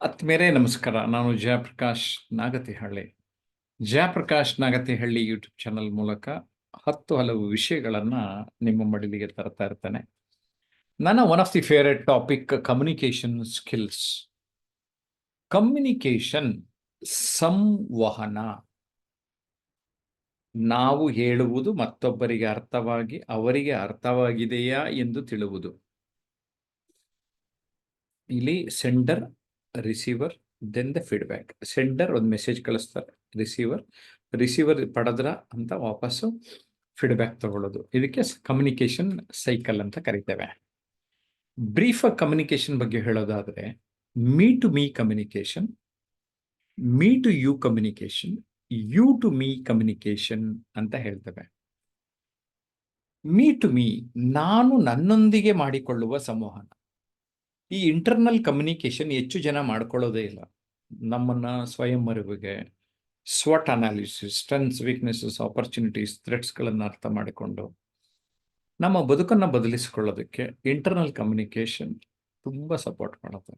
ಆತ್ಮೀಯರೇ, ನಮಸ್ಕಾರ. ನಾನು ಜಯಪ್ರಕಾಶ್ ನಾಗತಿಹಳ್ಳಿ. ಜಯಪ್ರಕಾಶ್ ನಾಗತಿಹಳ್ಳಿ ಯೂಟ್ಯೂಬ್ ಚಾನಲ್ ಮೂಲಕ ಹತ್ತು ಹಲವು ವಿಷಯಗಳನ್ನ ನಿಮ್ಮ ಮಡಿಲಿಗೆ ತರ್ತಾ ಇರ್ತೇನೆ. ನನ್ನ one of the favourite topic communication skills communication ಸಂವಹನ. ನಾವು ಹೇಳುವುದು ಮತ್ತೊಬ್ಬರಿಗೆ ಅರ್ಥವಾಗಿ, ಅವರಿಗೆ ಅರ್ಥವಾಗಿದೆಯಾ ಎಂದು ತಿಳುವುದು. ಇಲ್ಲಿ sender receiver then the feedback sender ಒಂದು ಮೆಸೇಜ್ ಕಳಿಸ್ತಾರೆ ರಿಸೀವರ್ ರಿಸೀವರ್ ಪಡೆದ್ರ ಅಂತ ವಾಪಸ್ಸು ಫೀಡ್ಬ್ಯಾಕ್ ತಗೊಳ್ಳೋದು. ಇದಕ್ಕೆ ಕಮ್ಯುನಿಕೇಶನ್ ಸೈಕಲ್ ಅಂತ ಕರಿತೇವೆ. ಬ್ರೀಫ್ ಕಮ್ಯುನಿಕೇಶನ್ ಬಗ್ಗೆ ಹೇಳೋದಾದ್ರೆ me to me communication me to you communication you to me communication ಅಂತ ಹೇಳ್ತೇವೆ. ಮೀ ಟು ಮೀ ನಾನು ನನ್ನೊಂದಿಗೆ ಮಾಡಿಕೊಳ್ಳುವ ಸಂವಹನ. ಈ ಇಂಟರ್ನಲ್ ಕಮ್ಯುನಿಕೇಶನ್ ಹೆಚ್ಚು ಜನ ಮಾಡ್ಕೊಳ್ಳೋದೇ ಇಲ್ಲ. ನಮ್ಮನ್ನ ಸ್ವಯಂ ಅರಿವಿಗೆ ಸ್ವಟ್ ಅನಾಲಿಸಿಸ್ ಸ್ಟ್ರೆಂತ್ಸ್ ವೀಕ್ನೆಸಸ್ ಆಪರ್ಚುನಿಟೀಸ್ ಥ್ರೆಟ್ಸ್ಗಳನ್ನು ಅರ್ಥ ಮಾಡಿಕೊಂಡು, ನಮ್ಮ ಬದುಕನ್ನು ಬದಲಿಸಿಕೊಳ್ಳೋದಕ್ಕೆ ಇಂಟರ್ನಲ್ ಕಮ್ಯುನಿಕೇಶನ್ ತುಂಬ ಸಪೋರ್ಟ್ ಮಾಡುತ್ತೆ.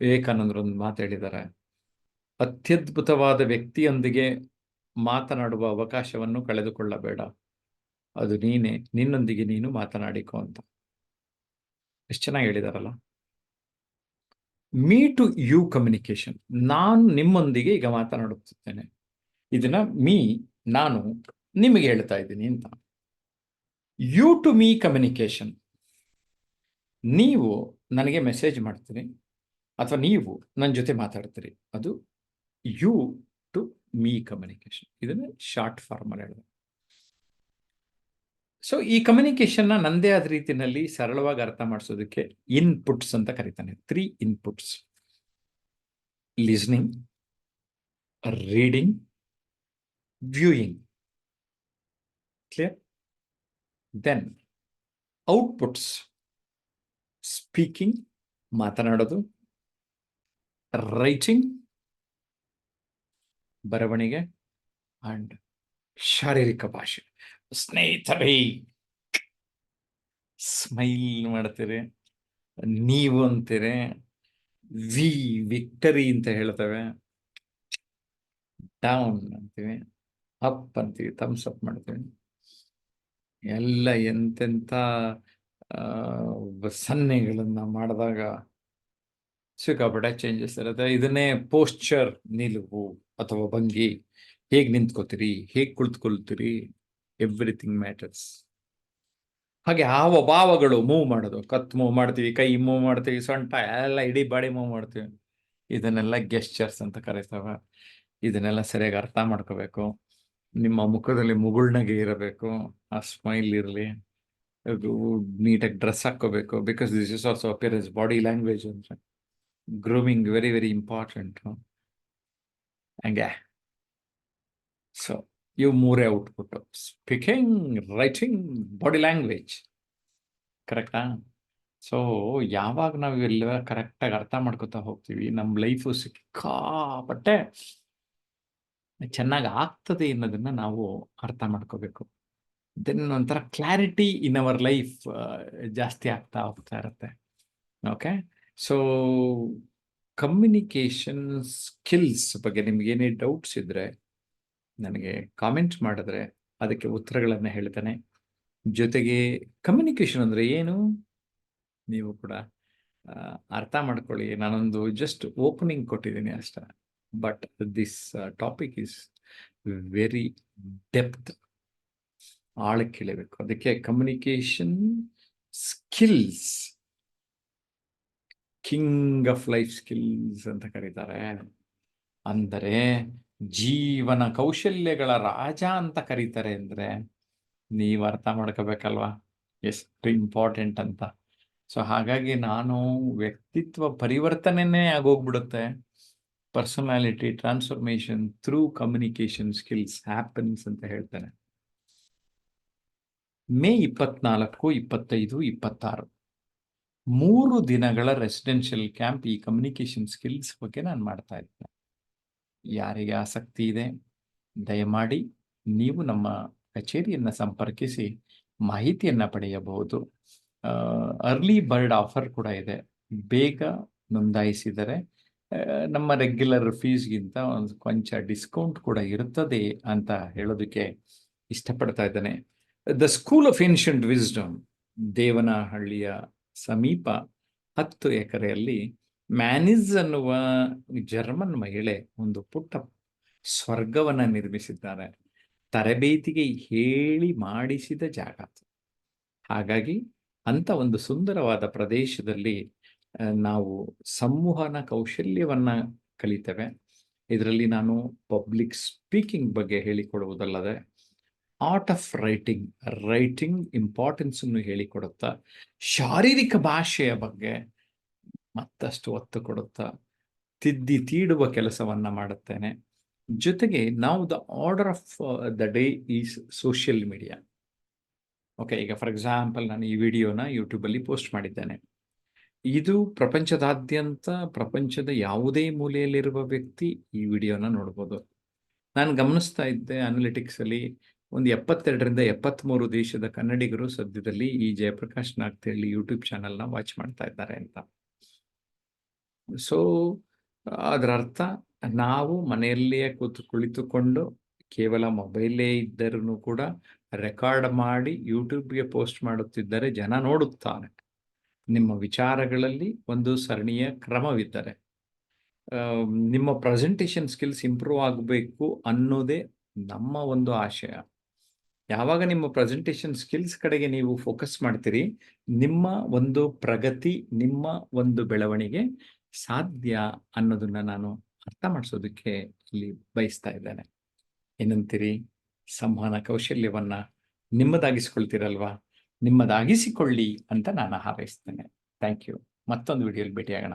ವಿವೇಕಾನಂದರೊಂದು ಮಾತು ಹೇಳಿದ್ದಾರೆ. ಅತ್ಯದ್ಭುತವಾದ ವ್ಯಕ್ತಿಯೊಂದಿಗೆ ಮಾತನಾಡುವ ಅವಕಾಶವನ್ನು ಕಳೆದುಕೊಳ್ಳಬೇಡ. ಅದು ನೀನೇ, ನಿನ್ನೊಂದಿಗೆ ನೀನು ಮಾತನಾಡಿಕೋ ಅಂತ. ಎಷ್ಟು ಚೆನ್ನಾಗಿ ಹೇಳಿದಾರಲ್ಲ? ಮೀ ಟು ಯು ಕಮ್ಯುನಿಕೇಶನ್ ನಾನು ನಿಮ್ಮೊಂದಿಗೆ ಈಗ ಮಾತನಾಡುತ್ತಿದ್ದೇನೆ. ಇದನ್ನ ಮೀ ನಾನು ನಿಮಗೆ ಹೇಳ್ತಾ ಇದ್ದೀನಿ ಅಂತ. ಯು ಟು ಮೀ ಕಮ್ಯುನಿಕೇಶನ್ ನೀವು ನನಗೆ ಮೆಸೇಜ್ ಮಾಡ್ತೀರಿ ಅಥವಾ ನೀವು ನನ್ನ ಜೊತೆ ಮಾತಾಡ್ತೀರಿ. ಅದು ಯು ಟು ಮೀ ಕಮ್ಯುನಿಕೇಶನ್ ಇದನ್ನ ಶಾರ್ಟ್ ಫಾರ್ಮಲ್ಲಿ ಹೇಳಿದೆ. ಸೊ ಈ ಕಮ್ಯುನಿಕೇಶನ್ನ ನಂದೇ ಆದ ರೀತಿಯಲ್ಲಿ ಸರಳವಾಗಿ ಅರ್ಥ ಮಾಡಿಸೋದಕ್ಕೆ ಇನ್ಪುಟ್ಸ್ ಅಂತ ಕರೀತಾನೆ. Three inputs listening reading viewing clear then outputs speaking ಮಾತನಾಡೋದು. Writing ಬರವಣಿಗೆ ಅಂಡ್ ಶಾರೀರಿಕ ಭಾಷೆ. ಸ್ನೇಹಿತರೇ ಸ್ಮೈಲ್ ಮಾಡ್ತೀರಿ, ನೀವು ಅಂತೀರಿ ವಿ ವಿಕ್ಟರಿ ಅಂತ ಹೇಳ್ತೇವೆ. ಡೌನ್ ಅಂತೀವಿ ಅಪ್ ಅಂತೀವಿ ಥಮ್ಸ್ ಅಪ್ ಮಾಡ್ತೀವಿ. ಎಲ್ಲ ಎಂತೆಂಥ ಸನ್ನೆಗಳನ್ನು ಮಾಡಿದಾಗ ಸಿಕ್ಕಾಪಟ್ಟೆ ಚೇಂಜಸ್ ಇರುತ್ತೆ. ಇದನ್ನೇ ಪೋಸ್ಚರ್ ನಿಲುವು ಅಥವಾ ಭಂಗಿ. ಹೇಗೆ ನಿಂತ್ಕೋತೀರಿ? ಹೇಗೆ ಕುಳಿತುಕೊಳ್ತೀರಿ ಎವ್ರಿಥಿಂಗ್ ಮ್ಯಾಟರ್ಸ್ ಹಾಗೆ ಹಾವ ಭಾವಗಳು ಮೂವ್ ಮಾಡೋದು. ಕತ್ ಮೂವ್ ಮಾಡ್ತೀವಿ, ಕೈ ಮೂವ್ ಮಾಡ್ತೀವಿ, ಸೊಂಟ ಎಲ್ಲ ಇಡೀ ಬಾಡಿ ಮೂವ್ ಮಾಡ್ತೀವಿ. ಇದನ್ನೆಲ್ಲ ಗೆಸ್ಚರ್ಸ್ ಅಂತ ಕರೀತಾವ. ಇದನ್ನೆಲ್ಲ ಸರಿಯಾಗಿ ಅರ್ಥ ಮಾಡ್ಕೋಬೇಕು. ನಿಮ್ಮ ಮುಖದಲ್ಲಿ ಮುಗುಳ್ನಗೆ ಇರಬೇಕು. ಆ ಸ್ಮೈಲ್ ಇರಲಿ. ನೀಟಾಗಿ ಡ್ರೆಸ್ ಹಾಕೋಬೇಕು because this is also appearance body language ಅಂತ ಗ್ರೂಮಿಂಗ್ ವೆರಿ ವೆರಿ ಇಂಪಾರ್ಟೆಂಟ್ ಹಂಗೆ. ಸೊ ಇವು ಮೂರೇ output speaking writing body language ಕರೆಕ್ಟಾ ಸೊ ಯಾವಾಗ ನಾವು ಇವೆಲ್ಲ ಕರೆಕ್ಟಾಗಿ ಅರ್ಥ ಮಾಡ್ಕೋತಾ ಹೋಗ್ತೀವಿ ನಮ್ಮ ಲೈಫು ಸಿಕ್ಕಾಪಟ್ಟೆ ಚೆನ್ನಾಗಿ ಆಗ್ತದೆ ಅನ್ನೋದನ್ನ ನಾವು ಅರ್ಥ ಮಾಡ್ಕೋಬೇಕು. ದೆನ್ ಒಂಥರ ಕ್ಲಾರಿಟಿ ಇನ್ ಅವರ್ ಲೈಫ್ ಜಾಸ್ತಿ ಆಗ್ತಾ ಹೋಗ್ತಾ ಇರುತ್ತೆ. ಓಕೆ ಸೊ ಕಮ್ಯುನಿಕೇಶನ್ ಸ್ಕಿಲ್ಸ್ ಬಗ್ಗೆ ನಿಮ್ಗೆ ಏನೇ ಡೌಟ್ಸ್ ಇದ್ರೆ ನನಗೆ ಕಾಮೆಂಟ್ ಮಾಡಿದ್ರೆ ಅದಕ್ಕೆ ಉತ್ತರಗಳನ್ನು ಹೇಳ್ತಾನೆ. ಜೊತೆಗೆ ಕಮ್ಯುನಿಕೇಶನ್ ಅಂದರೆ ಏನು? ನೀವು ಕೂಡ ಅರ್ಥ ಮಾಡ್ಕೊಳ್ಳಿ. ನಾನೊಂದು ಜಸ್ಟ್ ಓಪನಿಂಗ್ ಕೊಟ್ಟಿದ್ದೀನಿ ಅಷ್ಟೇ. But this topic is very depth ಆಳಕ್ಕೆ ಇಳಿಬೇಕು ಅದಕ್ಕೆ communication skills king of life skills ಅಂತ ಕರೀತಾರೆ. ಅಂದರೆ ಜೀವನ ಕೌಶಲ್ಯಗಳ ರಾಜ ಅಂತ ಕರೀತಾರೆ ಅಂದ್ರೆ ನೀವು ಅರ್ಥ ಮಾಡ್ಕೋಬೇಕಲ್ವಾ? ಎಷ್ಟು ಇಂಪಾರ್ಟೆಂಟ್ ಅಂತ. ಸೊ ಹಾಗಾಗಿ ನಾನು ವ್ಯಕ್ತಿತ್ವ ಪರಿವರ್ತನೆನೇ ಆಗೋಗ್ಬಿಡುತ್ತೆ. Personality transformation through communication skills happens ಅಂತ ಹೇಳ್ತೇನೆ. ಮೇ ಇಪ್ಪತ್ನಾಲ್ಕು, ಇಪ್ಪತ್ತೈದು, ಇಪ್ಪತ್ತಾರು. ಮೂರು ದಿನಗಳ ರೆಸಿಡೆನ್ಷಿಯಲ್ ಕ್ಯಾಂಪ್ ಈ ಕಮ್ಯುನಿಕೇಶನ್ ಸ್ಕಿಲ್ಸ್ ಬಗ್ಗೆ ನಾನು ಮಾಡ್ತಾ ಇದ್ದೇನೆ ಯಾರಿಗೆ ಆಸಕ್ತಿ ಇದೆ, ದಯಮಾಡಿ ನೀವು ನಮ್ಮ ಕಚೇರಿಯನ್ನು ಸಂಪರ್ಕಿಸಿ ಮಾಹಿತಿಯನ್ನು ಪಡೆಯಬಹುದು. ಅರ್ಲಿ ಬರ್ಡ್ ಆಫರ್ ಕೂಡ ಇದೆ. ಬೇಗ ನೋಂದಾಯಿಸಿದರೆ ನಮ್ಮ ರೆಗ್ಯುಲರ್ ಫೀಸ್ಗಿಂತ ಒಂದು ಕೊಂಚ ಡಿಸ್ಕೌಂಟ್ ಕೂಡ ಇರುತ್ತದೆ ಅಂತ ಹೇಳೋದಕ್ಕೆ ಇಷ್ಟಪಡ್ತಾ ಇದ್ದೇನೆ. The school of ancient wisdom ದೇವನಹಳ್ಳಿಯ ಸಮೀಪ ಹತ್ತು ಎಕರೆಯಲ್ಲಿ ಮ್ಯಾನಿಸ್ ಅನ್ನುವ ಜರ್ಮನ್ ಮಹಿಳೆ ಒಂದು ಪುಟ್ಟ ಸ್ವರ್ಗವನ್ನ ನಿರ್ಮಿಸಿದ್ದಾರೆ ತರಬೇತಿಗೆ ಹೇಳಿ ಮಾಡಿಸಿದ ಜಾಗ. ಹಾಗಾಗಿ ಅಂತ ಒಂದು ಸುಂದರವಾದ ಪ್ರದೇಶದಲ್ಲಿ ನಾವು ಸಂವಹನ ಕೌಶಲ್ಯವನ್ನ ಕಲಿತೇವೆ ಇದರಲ್ಲಿ ನಾನು ಪಬ್ಲಿಕ್ ಸ್ಪೀಕಿಂಗ್ ಬಗ್ಗೆ ಹೇಳಿಕೊಡುವುದಲ್ಲದೆ, art of writing writing importance ಅನ್ನು ಹೇಳಿಕೊಡುತ್ತಾ, ಶಾರೀರಿಕ ಭಾಷೆಯ ಬಗ್ಗೆ ಮತ್ತಷ್ಟು ಒತ್ತು ಕೊಡುತ್ತಾ ತಿದ್ದಿ ತೀಡುವ ಕೆಲಸವನ್ನ ಮಾಡುತ್ತೇನೆ. ಜೊತೆಗೆ ನಾವು the order of the day is social media okay ಈಗ ಫಾರ್ ಎಕ್ಸಾಂಪಲ್ ನಾನು ಈ ವಿಡಿಯೋನ ಯೂಟ್ಯೂಬಲ್ಲಿ ಪೋಸ್ಟ್ ಮಾಡಿದ್ದೇನೆ. ಇದು ಪ್ರಪಂಚದಾದ್ಯಂತ ಪ್ರಪಂಚದ ಯಾವುದೇ ಮೂಲೆಯಲ್ಲಿರುವ ವ್ಯಕ್ತಿ ಈ ವಿಡಿಯೋನ ನೋಡ್ಬೋದು. ನಾನು ಗಮನಿಸ್ತಾ ಇದ್ದೆ ಅನಾಲಿಟಿಕ್ಸಲ್ಲಿ ಒಂದು ಎಪ್ಪತ್ತೆರಡರಿಂದ ಎಪ್ಪತ್ತ್ಮೂರು ದೇಶದ ಕನ್ನಡಿಗರು ಸದ್ಯದಲ್ಲಿ ಈ ಜಯಪ್ರಕಾಶ್ ನಾಗ್ತಿಯಲ್ಲಿ ಯೂಟ್ಯೂಬ್ ಚಾನಲ್ನ ವಾಚ್ ಮಾಡ್ತಾ ಇದ್ದಾರೆ ಅಂತ. ಸೊ ಅದರ ಅರ್ಥ ನಾವು ಮನೆಯಲ್ಲಿಯೇ ಕೂತು ಕುಳಿತುಕೊಂಡು ಕೇವಲ ಮೊಬೈಲೇ ಇದ್ದರೂ ಕೂಡ ರೆಕಾರ್ಡ್ ಮಾಡಿ ಯೂಟ್ಯೂಬ್ಗೆ ಪೋಸ್ಟ್ ಮಾಡುತ್ತಿದ್ದರೆ ಜನ ನೋಡುತ್ತಾನೆ ನಿಮ್ಮ ವಿಚಾರಗಳಲ್ಲಿ ಒಂದು ಸರಣಿಯ ಕ್ರಮವಿದ್ದರೆ. ನಿಮ್ಮ ಪ್ರೆಸೆಂಟೇಷನ್ ಸ್ಕಿಲ್ಸ್ ಇಂಪ್ರೂವ್ ಆಗಬೇಕು ಅನ್ನೋದೇ ನಮ್ಮ ಒಂದು ಆಶಯ. ಯಾವಾಗ ನಿಮ್ಮ ಪ್ರೆಸೆಂಟೇಷನ್ ಸ್ಕಿಲ್ಸ್ ಕಡೆಗೆ ನೀವು ಫೋಕಸ್ ಮಾಡ್ತೀರಿ, ನಿಮ್ಮ ಒಂದು ಪ್ರಗತಿ, ನಿಮ್ಮ ಒಂದು ಬೆಳವಣಿಗೆ ಸಾಧ್ಯ ಅನ್ನೋದನ್ನ ನಾನು ಅರ್ಥ ಮಾಡಿಸೋದಕ್ಕೆ ಇಲ್ಲಿ ಬಯಸ್ತಾ ಇದ್ದೇನೆ. ಏನಂತೀರಿ? ಸಂವಹನ ಕೌಶಲ್ಯವನ್ನ ನಿಮ್ಮದಾಗಿಸ್ಕೊಳ್ತೀರಲ್ವಾ? ನಿಮ್ಮದಾಗಿಸಿಕೊಳ್ಳಿ ಅಂತ ನಾನು ಹಾರೈಸ್ತೇನೆ. ಥ್ಯಾಂಕ್ ಯು ಮತ್ತೊಂದು ವಿಡಿಯೋಲಿ ಭೇಟಿಯಾಗೋಣ.